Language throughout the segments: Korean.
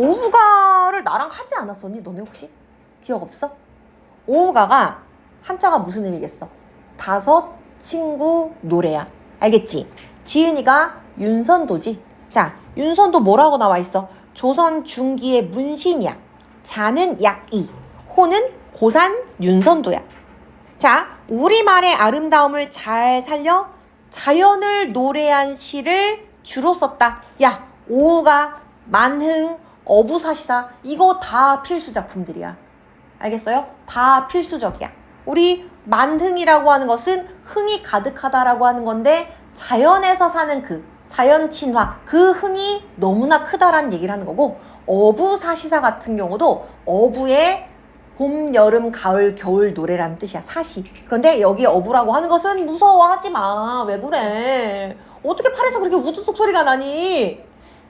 오우가를 나랑 하지 않았었니? 너네 혹시? 기억 없어? 오우가가 한자가 무슨 의미겠어? 다섯 친구 노래야. 알겠지? 지은이가 윤선도지. 자, 윤선도 뭐라고 나와 있어? 조선 중기의 문신이야. 자는 약이, 호는 고산 윤선도야. 자, 우리말의 아름다움을 잘 살려 자연을 노래한 시를 주로 썼다. 야, 오우가, 만흥, 어부사시사 이거 다 필수 작품들이야. 알겠어요? 다 필수적이야. 우리 만흥이라고 하는 것은 흥이 가득하다라고 하는 건데 자연에서 사는 그 자연 친화 그 흥이 너무나 크다라는 얘기를 하는 거고 어부사시사 같은 경우도 어부의 봄, 여름, 가을, 겨울 노래라는 뜻이야. 사시. 그런데 여기 어부라고 하는 것은 무서워하지 마. 왜 그래? 어떻게 팔에서 그렇게 우주속 소리가 나니?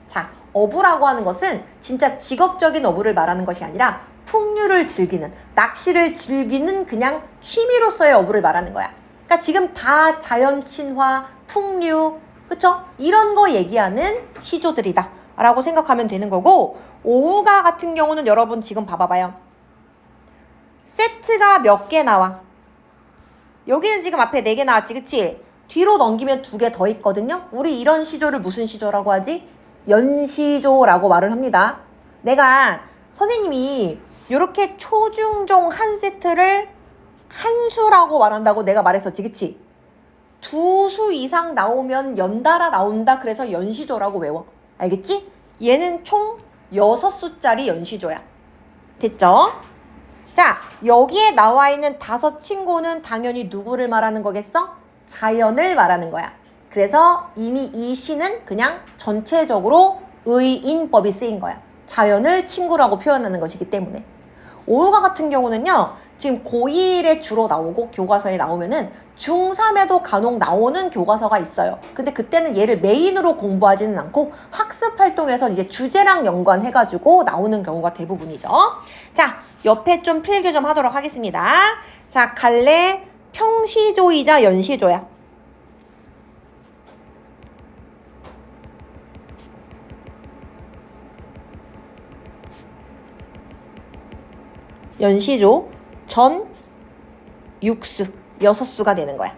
자, 어부라고 하는 것은 진짜 직업적인 어부를 말하는 것이 아니라 풍류를 즐기는, 낚시를 즐기는 그냥 취미로서의 어부를 말하는 거야. 그러니까 지금 다 자연 친화, 풍류, 그쵸? 이런 거 얘기하는 시조들이다. 라고 생각하면 되는 거고, 오우가 같은 경우는 여러분 지금 봐봐봐요. 세트가 몇 개 나와? 여기는 지금 앞에 네 개 나왔지, 그치? 뒤로 넘기면 두 개 더 있거든요? 우리 이런 시조를 무슨 시조라고 하지? 연시조라고 말을 합니다. 내가 선생님이 이렇게 초중종 한 세트를 한 수라고 말한다고 내가 말했었지, 그치? 두 수 이상 나오면 연달아 나온다. 그래서 연시조라고 외워. 알겠지? 얘는 총 여섯 수짜리 연시조야. 됐죠? 자, 여기에 나와 있는 다섯 친구는 당연히 누구를 말하는 거겠어? 자연을 말하는 거야. 그래서 이미 이 시는 그냥 전체적으로 의인법이 쓰인 거야. 자연을 친구라고 표현하는 것이기 때문에. 오후가 같은 경우는요, 지금 고1에 주로 나오고 교과서에 나오면은 중3에도 간혹 나오는 교과서가 있어요. 근데 그때는 얘를 메인으로 공부하지는 않고 학습 활동에서 이제 주제랑 연관해가지고 나오는 경우가 대부분이죠. 자, 옆에 좀 필기 좀 하도록 하겠습니다. 자, 갈래 평시조이자 연시조야. 연시조 전 육수 여섯 수가 되는 거야.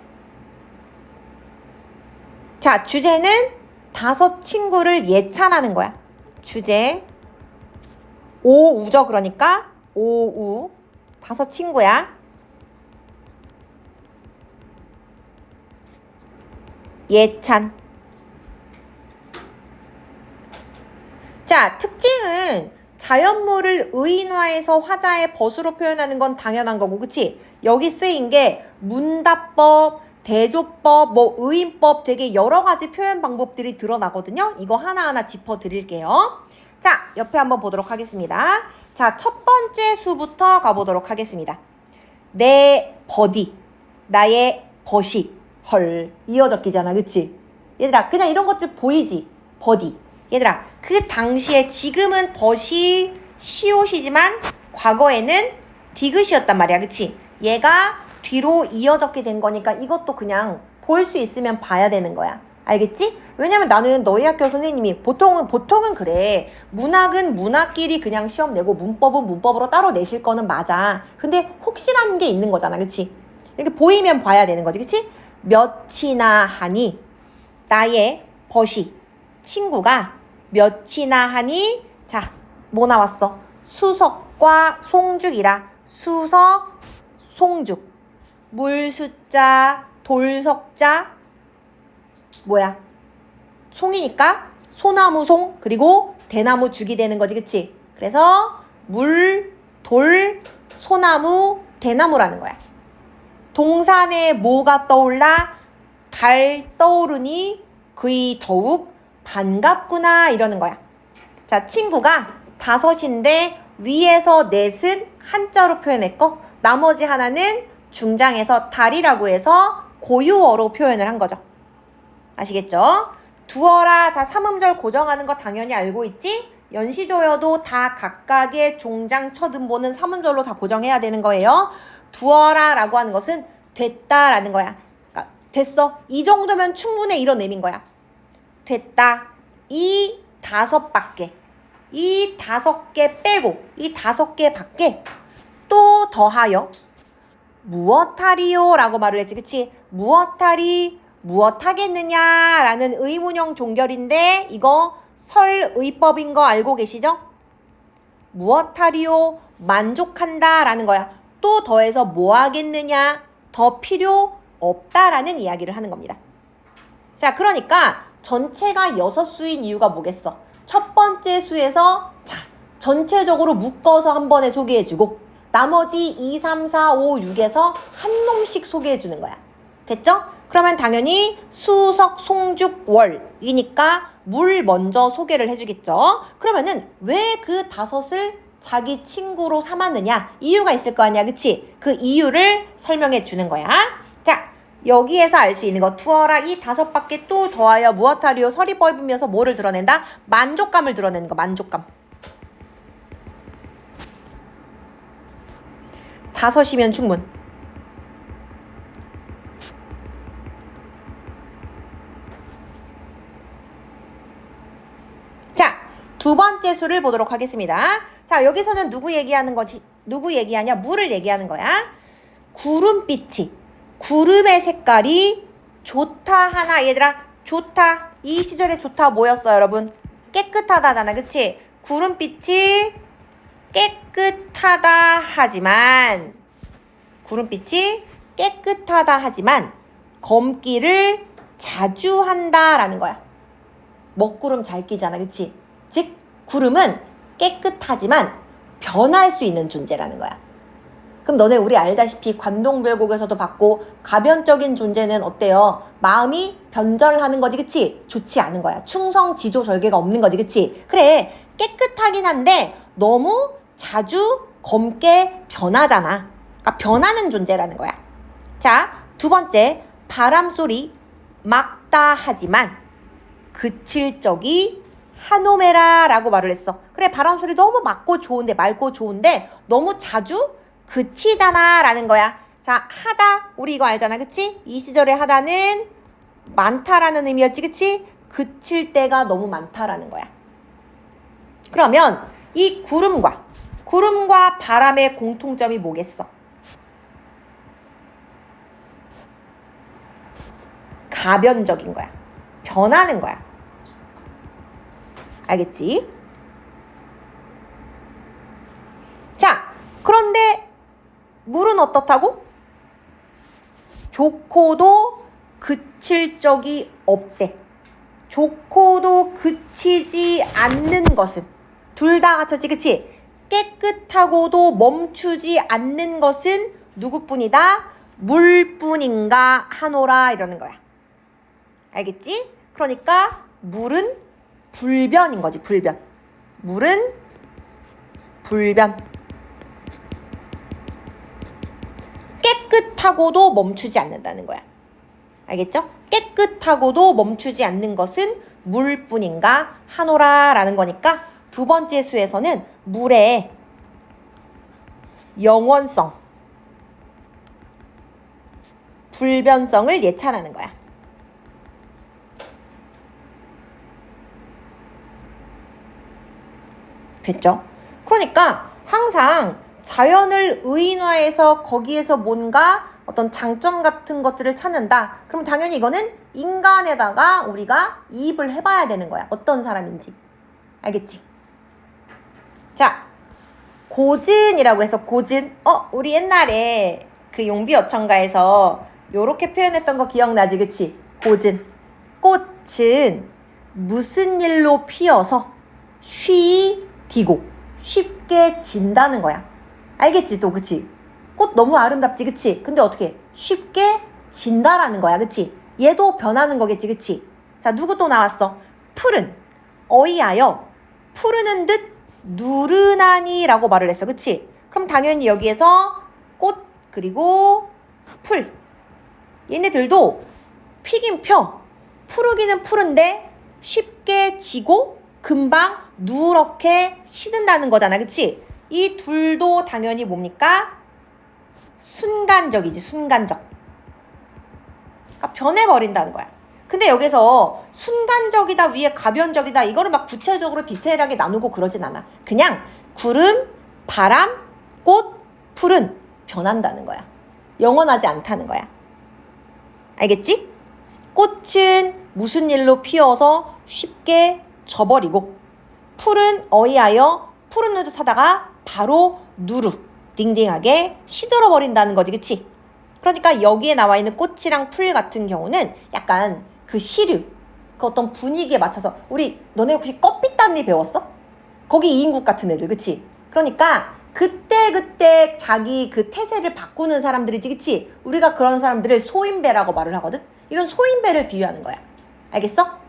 자, 주제는 다섯 친구를 예찬하는 거야. 주제 오우죠. 그러니까 오우 다섯 친구야. 예찬. 자, 특징은 자연물을 의인화해서 화자의 벗으로 표현하는 건 당연한 거고, 그치? 여기 쓰인 게 문답법, 대조법, 뭐 의인법 되게 여러 가지 표현 방법들이 드러나거든요. 이거 하나하나 짚어 드릴게요. 자, 옆에 한번 보도록 하겠습니다. 자, 첫 번째 수부터 가보도록 하겠습니다. 내 버디, 나의 벗이, 헐, 이어 적기잖아, 그치? 얘들아, 그냥 이런 것들 보이지? 버디. 얘들아, 그 당시에 지금은 벗이 시옷이지만 과거에는 디귿이었단 말이야, 그치? 얘가 뒤로 이어졌게 된 거니까 이것도 그냥 볼 수 있으면 봐야 되는 거야. 알겠지? 왜냐면 나는 너희 학교 선생님이 보통은 보통은 그래. 문학은 문학끼리 그냥 시험 내고 문법은 문법으로 따로 내실 거는 맞아. 근데 혹시라는 게 있는 거잖아. 그치? 이렇게 보이면 봐야 되는 거지. 그치? 몇이나 하니 나의 벗이 친구가 몇이나 하니 자, 뭐 나왔어? 수석과 송죽이라. 수석, 송죽. 물숫자, 돌석자. 뭐야? 송이니까 소나무 송 그리고 대나무 죽이 되는 거지. 그치? 그래서 물, 돌, 소나무, 대나무라는 거야. 동산에 뭐가 떠올라? 달 떠오르니 그이 더욱 반갑구나 이러는 거야. 자, 친구가 다섯인데 위에서 넷은 한자로 표현했고 나머지 하나는 중장에서 달이라고 해서 고유어로 표현을 한 거죠. 아시겠죠? 두어라 자 삼음절 고정하는 거 당연히 알고 있지? 연시조여도 다 각각의 종장 첫음보는 삼음절로 다 고정해야 되는 거예요. 두어라 라고 하는 것은 됐다라는 거야. 그러니까 됐어. 이 정도면 충분해 이런 의미인 거야. 됐다. 이 다섯 밖에 이 다섯 개 빼고 이 다섯 개 밖에 또 더하여 무엇하리요? 라고 말을 했지. 그치? 무엇하리, 무엇하겠느냐? 라는 의문형 종결인데 이거 설의법인 거 알고 계시죠? 무엇하리요? 만족한다 라는 거야. 또 더해서 뭐 하겠느냐? 더 필요 없다라는 이야기를 하는 겁니다. 자, 그러니까 전체가 여섯 수인 이유가 뭐겠어? 첫 번째 수에서 자, 전체적으로 묶어서 한 번에 소개해주고 나머지 2, 3, 4, 5, 6에서 한 놈씩 소개해주는 거야. 됐죠? 그러면 당연히 수석, 송죽, 월이니까 물 먼저 소개를 해주겠죠. 그러면은 왜 그 다섯을 자기 친구로 삼았느냐? 이유가 있을 거 아니야, 그치? 그 이유를 설명해 주는 거야. 자, 여기에서 알 수 있는 거 투어라 이 다섯 바퀴 또 더하여 무엇하리요 서리법이면서 뭐를 드러낸다? 만족감을 드러내는 거 만족감 다섯이면 충분 자, 두 번째 수를 보도록 하겠습니다. 자, 여기서는 누구 얘기하는 거지? 누구 얘기하냐? 물을 얘기하는 거야. 구름빛이 구름의 색깔이 좋다 하나 얘들아 좋다. 이 시절에 좋다 뭐였어 여러분? 깨끗하다잖아 그치? 구름빛이 깨끗하다 하지만 구름빛이 깨끗하다 하지만 검기를 자주 한다라는 거야. 먹구름 잘 끼잖아 그치? 즉 구름은 깨끗하지만 변할 수 있는 존재라는 거야 그럼 너네 우리 알다시피 관동별곡에서도 봤고 가변적인 존재는 어때요? 마음이 변절하는 거지 그치? 좋지 않은 거야. 충성, 지조, 절개가 없는 거지 그치? 그래 깨끗하긴 한데 너무 자주 검게 변하잖아. 그러니까 변하는 존재라는 거야. 자, 두 번째 바람소리 막다 하지만 그칠 적이 한오메라 라고 말을 했어. 그래 바람소리 너무 막고 좋은데 맑고 좋은데 너무 자주 그치잖아 라는 거야. 자, 하다. 우리 이거 알잖아. 그치? 이 시절에 하다는 많다라는 의미였지. 그치? 그칠 때가 너무 많다라는 거야. 그러면 이 구름과 구름과 바람의 공통점이 뭐겠어? 가변적인 거야. 변하는 거야. 알겠지? 자, 그런데 물은 어떻다고? 좋고도 그칠 적이 없대. 좋고도 그치지 않는 것은 둘 다 갖췄지, 그치? 깨끗하고도 멈추지 않는 것은 누구뿐이다? 물뿐인가 하노라 이러는 거야. 알겠지? 그러니까 물은 불변인 거지, 불변. 물은 불변. 깨끗하고도 멈추지 않는다는 거야. 알겠죠? 깨끗하고도 멈추지 않는 것은 물뿐인가 하노라 라는 거니까 두 번째 수에서는 물의 영원성, 불변성을 예찬하는 거야. 됐죠? 그러니까 항상 자연을 의인화해서 거기에서 뭔가 어떤 장점 같은 것들을 찾는다. 그럼 당연히 이거는 인간에다가 우리가 이입을 해봐야 되는 거야. 어떤 사람인지. 알겠지? 자, 고즌이라고 해서 고즌. 어, 우리 옛날에 그 용비 어천가에서 요렇게 표현했던 거 기억나지? 그치? 고즌. 꽃은 무슨 일로 피어서 쉬디고 쉽게 진다는 거야. 알겠지 또 그치? 꽃 너무 아름답지 그치? 근데 어떻게 쉽게 진다라는 거야 그치? 얘도 변하는 거겠지 그치? 자 누구 또 나왔어? 푸른 어이하여 푸르는 듯 누르나니 라고 말을 했어 그치? 그럼 당연히 여기에서 꽃 그리고 풀 얘네들도 피긴 펴 푸르기는 푸른데 쉽게 지고 금방 누렇게 시든다는 거잖아 그치? 이 둘도 당연히 뭡니까? 순간적이지, 순간적. 그러니까 변해버린다는 거야. 근데 여기서 순간적이다 위에 가변적이다 이거를 막 구체적으로 디테일하게 나누고 그러진 않아. 그냥 구름, 바람, 꽃, 풀은 변한다는 거야. 영원하지 않다는 거야. 알겠지? 꽃은 무슨 일로 피어서 쉽게 져버리고 풀은 어이하여 푸른 듯 하다가 바로 누르 딩딩하게 시들어 버린다는 거지 그치? 그러니까 여기에 나와 있는 꽃이랑 풀 같은 경우는 약간 그 시류 그 어떤 분위기에 맞춰서 우리 너네 혹시 껍빛담리 배웠어? 거기 이인국 같은 애들 그치? 그러니까 그때 그때 자기 그 태세를 바꾸는 사람들이지 그치? 우리가 그런 사람들을 소인배라고 말을 하거든? 이런 소인배를 비유하는 거야 알겠어?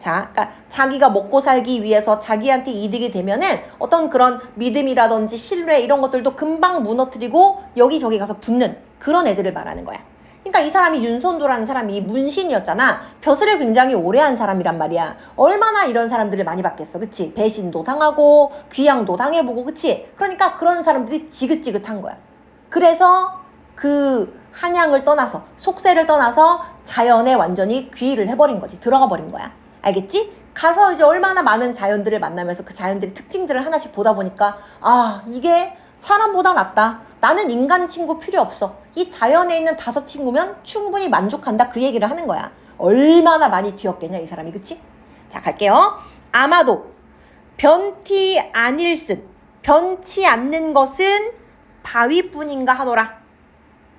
자, 그러니까 자기가 먹고 살기 위해서 자기한테 이득이 되면은 어떤 그런 믿음이라든지 신뢰 이런 것들도 금방 무너뜨리고 여기저기 가서 붙는 그런 애들을 말하는 거야. 그러니까 이 사람이 윤선도라는 사람이 문신이었잖아. 벼슬을 굉장히 오래 한 사람이란 말이야. 얼마나 이런 사람들을 많이 봤겠어. 그치? 배신도 당하고 귀양도 당해보고 그치? 그러니까 그런 사람들이 지긋지긋한 거야. 그래서 그 한양을 떠나서 속세를 떠나서 자연에 완전히 귀의를 해버린 거지. 들어가 버린 거야. 알겠지? 가서 이제 얼마나 많은 자연들을 만나면서 그 자연들의 특징들을 하나씩 보다 보니까 아 이게 사람보다 낫다. 나는 인간 친구 필요 없어. 이 자연에 있는 다섯 친구면 충분히 만족한다. 그 얘기를 하는 거야. 얼마나 많이 뒤었겠냐 이 사람이 그치? 자 갈게요. 아마도 변티 아닐슨 변치 않는 것은 바위뿐인가 하노라.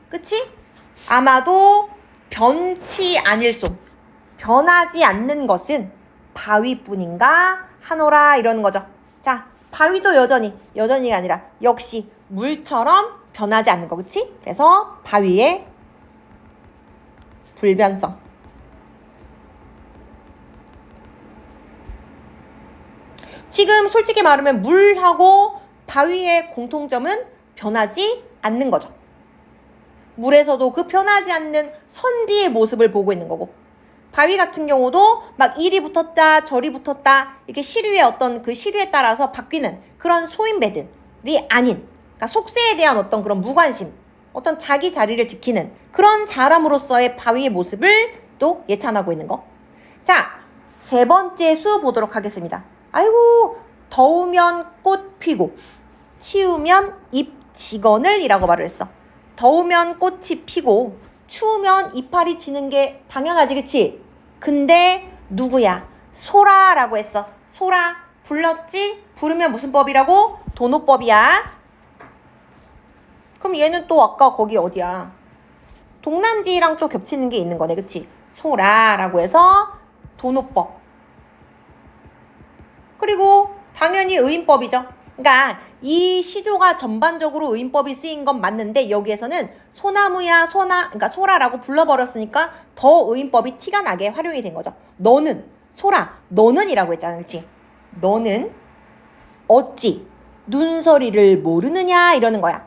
그치? 아마도 변치 아닐소. 변하지 않는 것은 바위뿐인가 하노라 이러는 거죠. 자, 바위도 여전히 여전히가 아니라 역시 물처럼 변하지 않는 거, 그치? 그래서 바위의 불변성. 지금 솔직히 말하면 물하고 바위의 공통점은 변하지 않는 거죠. 물에서도 그 변하지 않는 선비의 모습을 보고 있는 거고 바위 같은 경우도 막 이리 붙었다 저리 붙었다 이렇게 시류의 어떤 그 시류에 따라서 바뀌는 그런 소인배들이 아닌 그러니까 속세에 대한 어떤 그런 무관심 어떤 자기 자리를 지키는 그런 사람으로서의 바위의 모습을 또 예찬하고 있는 거. 자, 세 번째 수 보도록 하겠습니다. 아이고, 더우면 꽃 피고, 치우면 잎 지건을 이라고 말을 했어. 더우면 꽃이 피고, 추우면 이파리 지는 게 당연하지, 그치? 근데 누구야? 소라라고 했어. 소라, 불렀지? 부르면 무슨 법이라고? 도노법이야. 그럼 얘는 또 아까 거기 어디야? 동남지랑 또 겹치는 게 있는 거네, 그치? 소라라고 해서 도노법. 그리고 당연히 의인법이죠. 그러니까 이 시조가 전반적으로 의인법이 쓰인 건 맞는데 여기에서는 소나무야 소나 그러니까 소라라고 불러버렸으니까 더 의인법이 티가 나게 활용이 된 거죠. 너는 소라 너는이라고 했잖아, 그렇지? 너는 어찌 눈서리를 모르느냐 이러는 거야.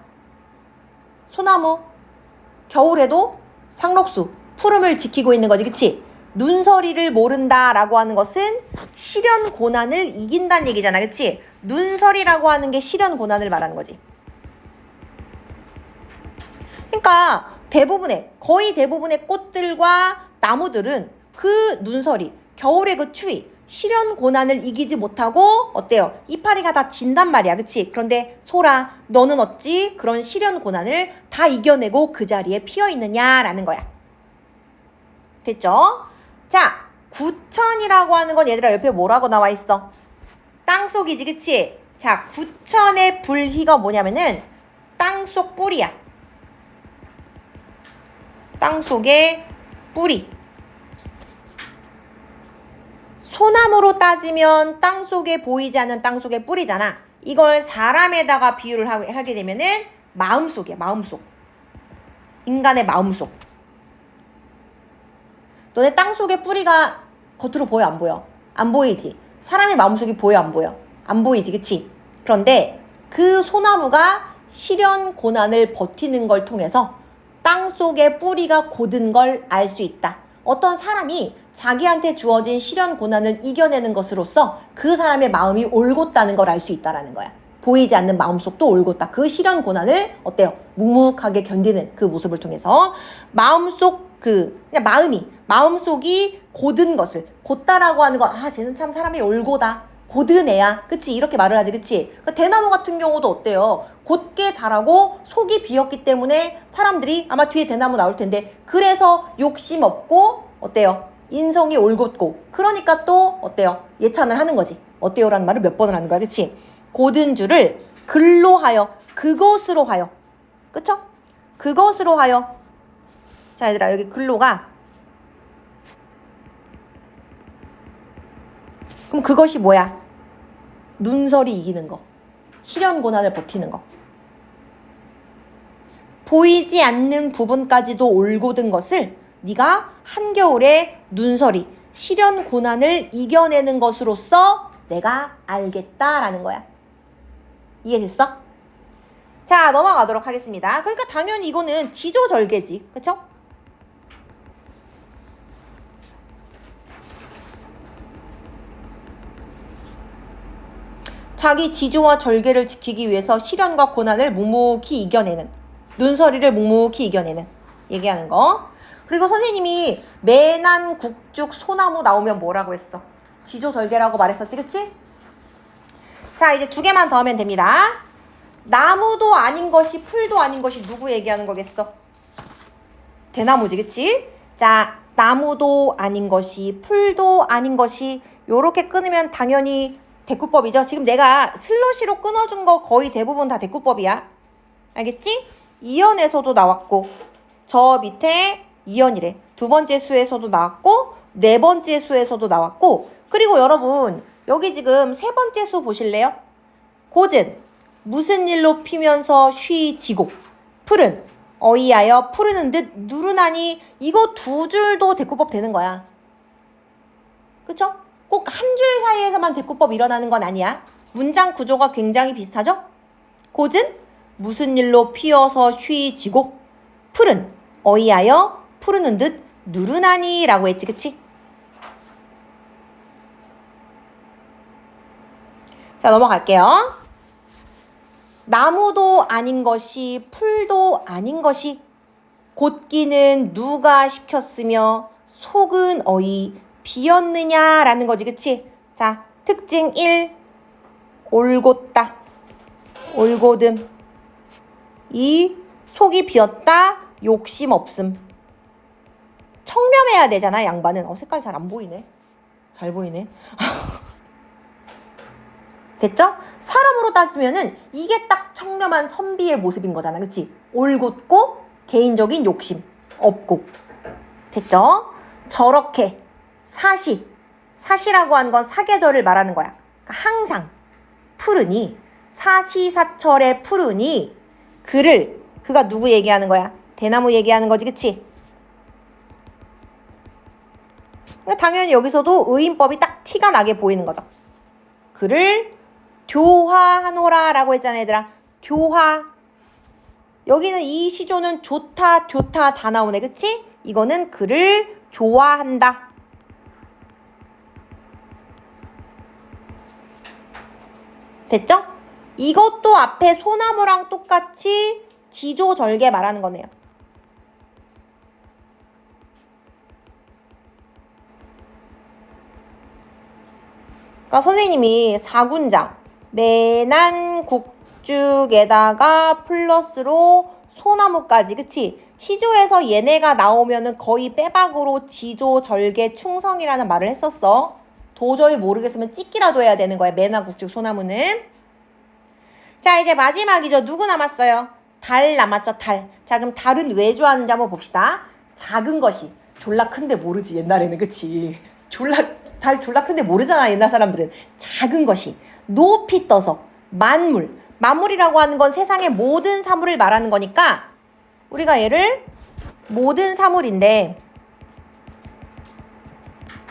소나무 겨울에도 상록수 푸름을 지키고 있는 거지, 그치? 눈서리를 모른다라고 하는 것은 시련 고난을 이긴다는 얘기잖아, 그치? 눈서리라고 하는 게 시련 고난을 말하는 거지. 그러니까 대부분의 거의 대부분의 꽃들과 나무들은 그 눈서리, 겨울의 그 추위, 시련 고난을 이기지 못하고 어때요? 이파리가 다 진단 말이야. 그치? 그런데 소라, 너는 어찌 그런 시련 고난을 다 이겨내고 그 자리에 피어 있느냐라는 거야. 됐죠? 자, 구천이라고 하는 건 얘들아 옆에 뭐라고 나와 있어? 땅속이지, 그치? 자, 구천의 불희가 뭐냐면은 땅속 뿌리야. 땅속의 뿌리. 소나무로 따지면 땅속에 보이지 않는 땅속의 뿌리잖아. 이걸 사람에다가 비유를 하- 하게 되면은 마음속이야, 마음속. 인간의 마음속. 너네 땅속의 뿌리가 겉으로 보여, 안 보여? 안 보이지? 사람의 마음속이 보여, 안 보여? 안 보이지, 그치? 그런데 그 소나무가 시련 고난을 버티는 걸 통해서 땅속의 뿌리가 곧은 걸 알 수 있다. 어떤 사람이 자기한테 주어진 시련 고난을 이겨내는 것으로써 그 사람의 마음이 올곧다는 걸 알 수 있다라는 거야. 보이지 않는 마음속도 올곧다. 그 시련 고난을 어때요? 묵묵하게 견디는 그 모습을 통해서 마음속 그 그냥 마음이 마음속이 고든 것을 곧다라고 하는 거아 쟤는 참 사람이 올고다 고든 애야. 그치? 이렇게 말을 하지 그치? 그 대나무 같은 경우도 어때요? 곧게 자라고 속이 비었기 때문에 사람들이 아마 뒤에 대나무 나올 텐데 그래서 욕심 없고 어때요? 인성이 올곧고. 그러니까 또 어때요? 예찬을 하는 거지. 어때요라는 말을 몇 번을 하는 거야 그치? 고든 줄을 글로 하여 그것으로 하여. 그쵸? 그것으로 하여. 자 얘들아 여기 글로가 그럼 그것이 뭐야? 눈설이 이기는 거. 실현 고난을 버티는 거. 보이지 않는 부분까지도 올곧은 것을 네가 한겨울에 눈설이 실현 고난을 이겨내는 것으로서 내가 알겠다라는 거야. 이해됐어? 자, 넘어가도록 하겠습니다. 그러니까 당연히 이거는 지조절개지. 그쵸? 자기 지조와 절개를 지키기 위해서 시련과 고난을 묵묵히 이겨내는 눈서리를 묵묵히 이겨내는 얘기하는 거. 그리고 선생님이 매난 국죽 소나무 나오면 뭐라고 했어? 지조 절개라고 말했었지, 그치? 자, 이제 두 개만 더 하면 됩니다. 나무도 아닌 것이 풀도 아닌 것이 누구 얘기하는 거겠어? 대나무지, 그치? 자, 나무도 아닌 것이 풀도 아닌 것이 요렇게 끊으면 당연히 대꾸법이죠. 지금 내가 슬러시로 끊어준 거 거의 대부분 다 대꾸법이야. 알겠지? 이연에서도 나왔고 저 밑에 이연이래. 두 번째 수에서도 나왔고 네 번째 수에서도 나왔고 그리고 여러분 여기 지금 세 번째 수 보실래요? 고진 무슨 일로 피면서 쉬지고 풀은 어이하여 푸르는 듯 누르나니 이거 두 줄도 대꾸법 되는 거야. 그쵸? 꼭 한 줄 사이에서만 대꾸법 일어나는 건 아니야. 문장 구조가 굉장히 비슷하죠? 고진 무슨 일로 피어서 쉬지고 풀은 어이하여 푸르는 듯 누르나니 라고 했지 그치? 자 넘어갈게요. 나무도 아닌 것이 풀도 아닌 것이 곧기는 누가 시켰으며 속은 어이 비었느냐라는 거지, 그치? 자, 특징 1. 올곧다. 올곧음. 2. 속이 비었다. 욕심 없음. 청렴해야 되잖아, 양반은. 어, 색깔 잘 안 보이네. 잘 보이네. 됐죠? 사람으로 따지면은 이게 딱 청렴한 선비의 모습인 거잖아. 그치? 올곧고 개인적인 욕심 없고. 됐죠? 저렇게 사시 사시라고 한 건 사계절을 말하는 거야. 그러니까 항상 푸르니 사시사철의 푸르니 그를 그가 누구 얘기하는 거야? 대나무 얘기하는 거지, 그치? 당연히 여기서도 의인법이 딱 티가 나게 보이는 거죠. 그를 교화하노라라고 했잖아, 얘들아. 교화. 여기는 이 시조는 좋다, 좋다 다 나오네, 그치? 이거는 그를 좋아한다. 됐죠? 이것도 앞에 소나무랑 똑같이 지조 절개 말하는 거네요. 그러니까 선생님이 사군장 매난 국죽에다가 플러스로 소나무까지 그치? 시조에서 얘네가 나오면은 거의 빼박으로 지조 절개 충성이라는 말을 했었어. 도저히 모르겠으면 찍기라도 해야 되는 거야. 매나국죽 소나무는. 자, 이제 마지막이죠. 누구 남았어요? 달 남았죠, 달. 자, 그럼 달은 왜 좋아하는지 한번 봅시다. 작은 것이. 졸라 큰데 모르지, 옛날에는. 그치? 졸라, 달 졸라 큰데 모르잖아, 옛날 사람들은. 작은 것이. 높이 떠서. 만물. 만물이라고 하는 건 세상의 모든 사물을 말하는 거니까 우리가 얘를 모든 사물인데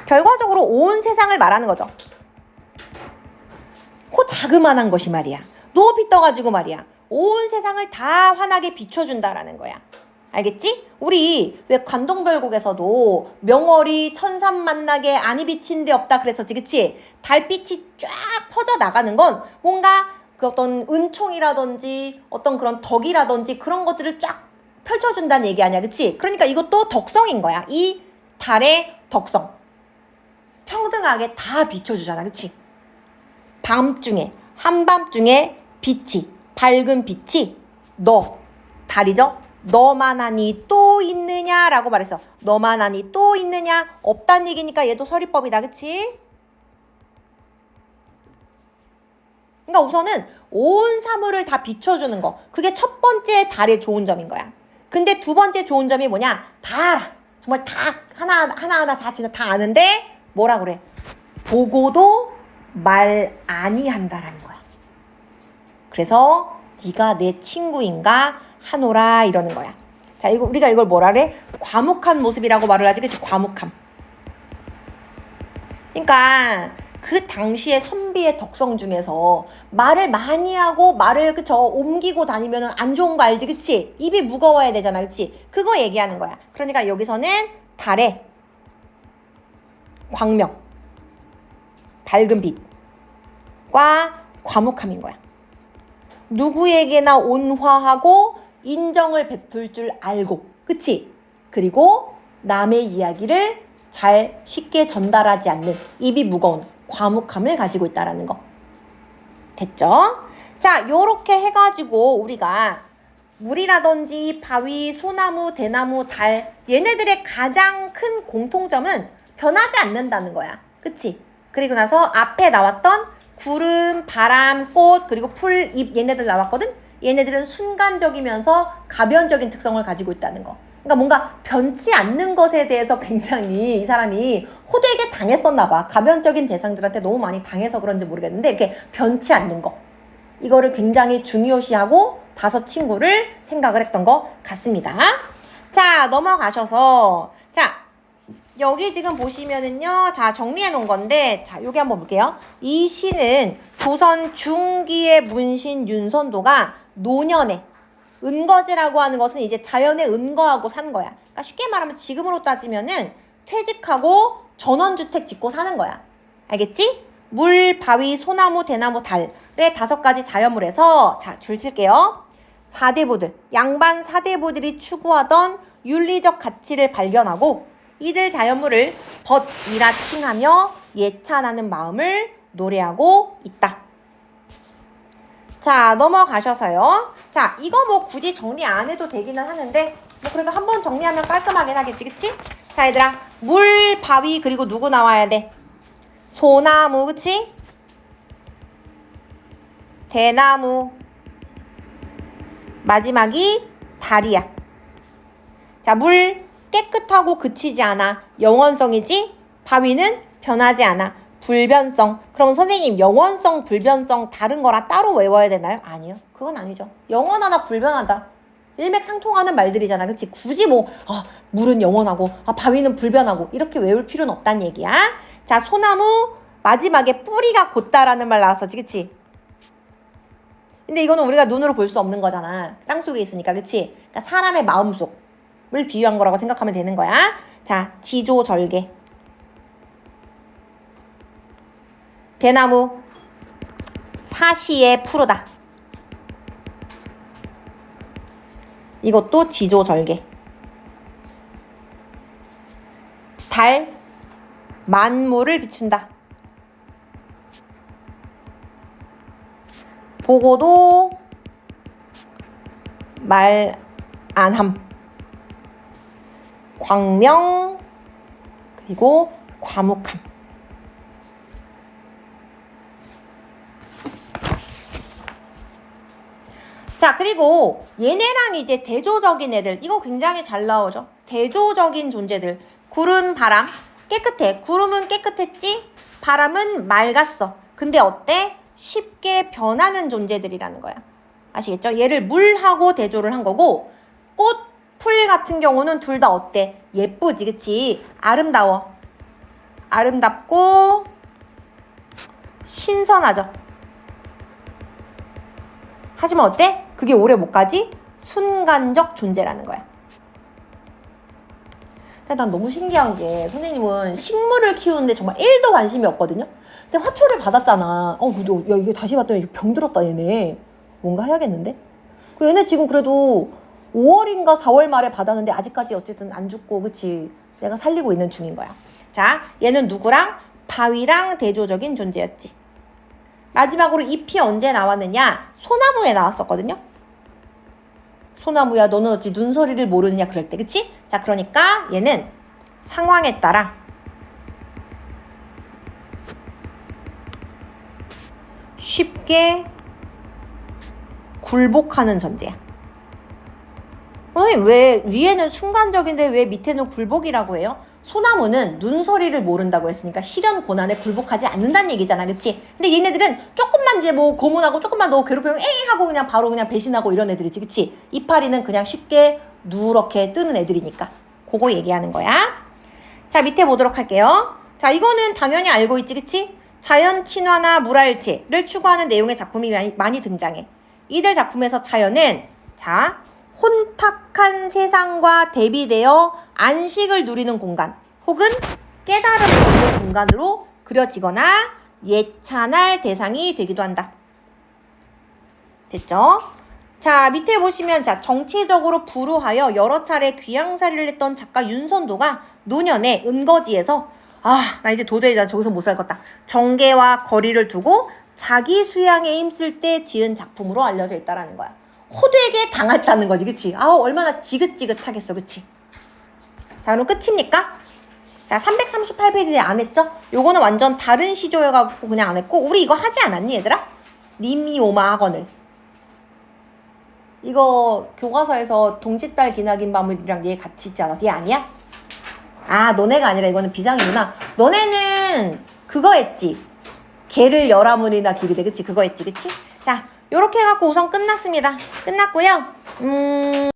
결과적으로 온 세상을 말하는 거죠. 코 자그만한 것이 말이야. 높이 떠가지고 말이야. 온 세상을 다 환하게 비춰준다라는 거야. 알겠지? 우리 왜 관동별곡에서도 명월이 천산 만나게 안이 비친 데 없다 그랬었지, 그치? 달빛이 쫙 퍼져 나가는 건 뭔가 그 어떤 은총이라든지 어떤 그런 덕이라든지 그런 것들을 쫙 펼쳐준다는 얘기 아니야, 그치? 그러니까 이것도 덕성인 거야. 이 달의 덕성. 평등하게 다 비춰주잖아. 그치? 밤중에, 한밤중에 빛이, 밝은 빛이 너, 달이죠? 너만 하니 또 있느냐라고 말했어. 너만 하니 또 있느냐? 없단 얘기니까 얘도 서리법이다. 그치? 그러니까 우선은 온 사물을 다 비춰주는 거. 그게 첫 번째 달의 좋은 점인 거야. 근데 두 번째 좋은 점이 뭐냐? 다 알아. 정말 다 하나 하나 하나 다 진짜 다 아는데 뭐라 그래? 보고도 말 아니한다라는 거야. 그래서 네가 내 친구인가 하노라 이러는 거야. 자, 이거 우리가 이걸 뭐라 그래? 과묵한 모습이라고 말을 하지, 그치? 과묵함. 그러니까 그 당시의 선비의 덕성 중에서 말을 많이 하고 말을 그쵸 옮기고 다니면 안 좋은 거 알지 그치 입이 무거워야 되잖아 그치 그거 얘기하는 거야 그러니까 여기서는 달의 광명 밝은 빛과 과묵함인 거야 누구에게나 온화하고 인정을 베풀 줄 알고 그치 그리고 남의 이야기를 잘 쉽게 전달하지 않는 입이 무거운 과묵함을 가지고 있다라는 거. 됐죠? 자, 요렇게 해가지고 우리가 물이라든지 바위, 소나무, 대나무, 달 얘네들의 가장 큰 공통점은 변하지 않는다는 거야. 그치? 그리고 나서 앞에 나왔던 구름, 바람, 꽃, 그리고 풀, 잎 얘네들 나왔거든? 얘네들은 순간적이면서 가변적인 특성을 가지고 있다는 거. 그러니까 뭔가 변치 않는 것에 대해서 굉장히 이 사람이 호되게 당했었나 봐. 가변적인 대상들한테 너무 많이 당해서 그런지 모르겠는데 이렇게 변치 않는 거. 이거를 굉장히 중요시하고 다섯 친구를 생각을 했던 것 같습니다. 자, 넘어가셔서 자, 여기 지금 보시면은요. 자, 정리해 놓은 건데 자, 여기 한번 볼게요. 이 시는 조선 중기의 문신 윤선도가 노년에 은거지라고 하는 것은 이제 자연에 은거하고 산 거야. 그러니까 쉽게 말하면 지금으로 따지면은 퇴직하고 전원주택 짓고 사는 거야. 알겠지? 물, 바위, 소나무, 대나무, 달의 다섯 가지 자연물에서 자, 줄 칠게요. 사대부들, 양반 사대부들이 추구하던 윤리적 가치를 발견하고 이들 자연물을 벗이라 칭하며 예찬하는 마음을 노래하고 있다. 자, 넘어가셔서요. 자, 이거 뭐 굳이 정리 안 해도 되기는 하는데, 뭐 그래도 한 번 정리하면 깔끔하긴 하겠지, 그치? 자, 얘들아. 물, 바위, 그리고 누구 나와야 돼? 소나무, 그치? 대나무. 마지막이 달이야. 자, 물 깨끗하고 그치지 않아. 영원성이지? 바위는 변하지 않아. 불변성. 그럼 선생님, 영원성, 불변성 다른 거라 따로 외워야 되나요? 아니요. 그건 아니죠. 영원하다, 불변하다. 일맥상통하는 말들이잖아. 그치? 굳이 뭐, 아, 물은 영원하고, 아, 바위는 불변하고, 이렇게 외울 필요는 없다는 얘기야. 자, 소나무, 마지막에 뿌리가 곧다라는 말 나왔었지. 그치? 근데 이거는 우리가 눈으로 볼 수 없는 거잖아. 땅 속에 있으니까. 그치? 그러니까 사람의 마음 속 을 비유한 거라고 생각하면 되는 거야. 자, 지조절개. 대나무 사시의 푸르다. 이것도 지조절개. 달 만물을 비춘다. 보고도 말 안함. 광명 그리고 과묵함. 자, 그리고 얘네랑 이제 대조적인 애들. 이거 굉장히 잘 나오죠? 대조적인 존재들. 구름, 바람. 깨끗해. 구름은 깨끗했지? 바람은 맑았어. 근데 어때? 쉽게 변하는 존재들이라는 거야. 아시겠죠? 얘를 물하고 대조를 한 거고, 꽃, 풀 같은 경우는 둘 다 어때? 예쁘지, 그치? 아름다워. 아름답고, 신선하죠? 하지만 어때? 그게 오래 못 가지? 순간적 존재라는 거야. 근데 난 너무 신기한 게 선생님은 식물을 키우는데 정말 1도 관심이 없거든요. 근데 화투를 받았잖아. 어, 근데 야 이게 다시 봤더니 병 들었다 얘네. 뭔가 해야겠는데? 그 얘네 지금 그래도 5월인가 4월 말에 받았는데 아직까지 어쨌든 안 죽고 그치? 내가 살리고 있는 중인 거야. 자, 얘는 누구랑? 바위랑 대조적인 존재였지. 마지막으로 잎이 언제 나왔느냐? 소나무에 나왔었거든요. 소나무야, 너는 어찌 눈서리를 모르느냐? 그럴 때, 그치? 자, 그러니까 얘는 상황에 따라 쉽게 굴복하는 존재야. 선생님, 왜 위에는 순간적인데 왜 밑에는 굴복이라고 해요? 소나무는 눈서리를 모른다고 했으니까 시련 고난에 굴복하지 않는다는 얘기잖아, 그치? 근데 얘네들은 조금만 이제 뭐 고문하고 조금만 더 괴롭히면 에이 하고 그냥 바로 그냥 배신하고 이런 애들이지, 그치? 이파리는 그냥 쉽게 누렇게 뜨는 애들이니까. 그거 얘기하는 거야. 자, 밑에 보도록 할게요. 자, 이거는 당연히 알고 있지, 그치? 자연 친화나 물화일체를 추구하는 내용의 작품이 많이, 많이 등장해. 이들 작품에서 자연은 자, 혼탁한 세상과 대비되어 안식을 누리는 공간 혹은 깨달음을 얻는 공간으로 그려지거나 예찬할 대상이 되기도 한다. 됐죠? 자, 밑에 보시면 자, 정치적으로 불우하여 여러 차례 귀양살이를 했던 작가 윤선도가 노년에 은거지에서 아, 나 이제 도저히 나 저기서 못 살겠다. 정계와 거리를 두고 자기 수양에 힘쓸 때 지은 작품으로 알려져 있다라는 거야. 호되게 당했다는 거지, 그치? 아우, 얼마나 지긋지긋하겠어, 그치? 자, 그럼 끝입니까? 자, 338페이지에 안 했죠? 요거는 완전 다른 시조여갖고 그냥 안 했고, 우리 이거 하지 않았니, 얘들아? 니미오마 학원을. 이거 교과서에서 동짓달 기나긴 밤이랑 얘 같이 있지 않았어? 얘 아니야? 아, 너네가 아니라 이거는 비장이구나. 너네는 그거 했지? 개를 열아물이나 기르되, 그치? 그거 했지, 그치? 자, 요렇게 해갖고 우선 끝났습니다. 끝났고요. 음.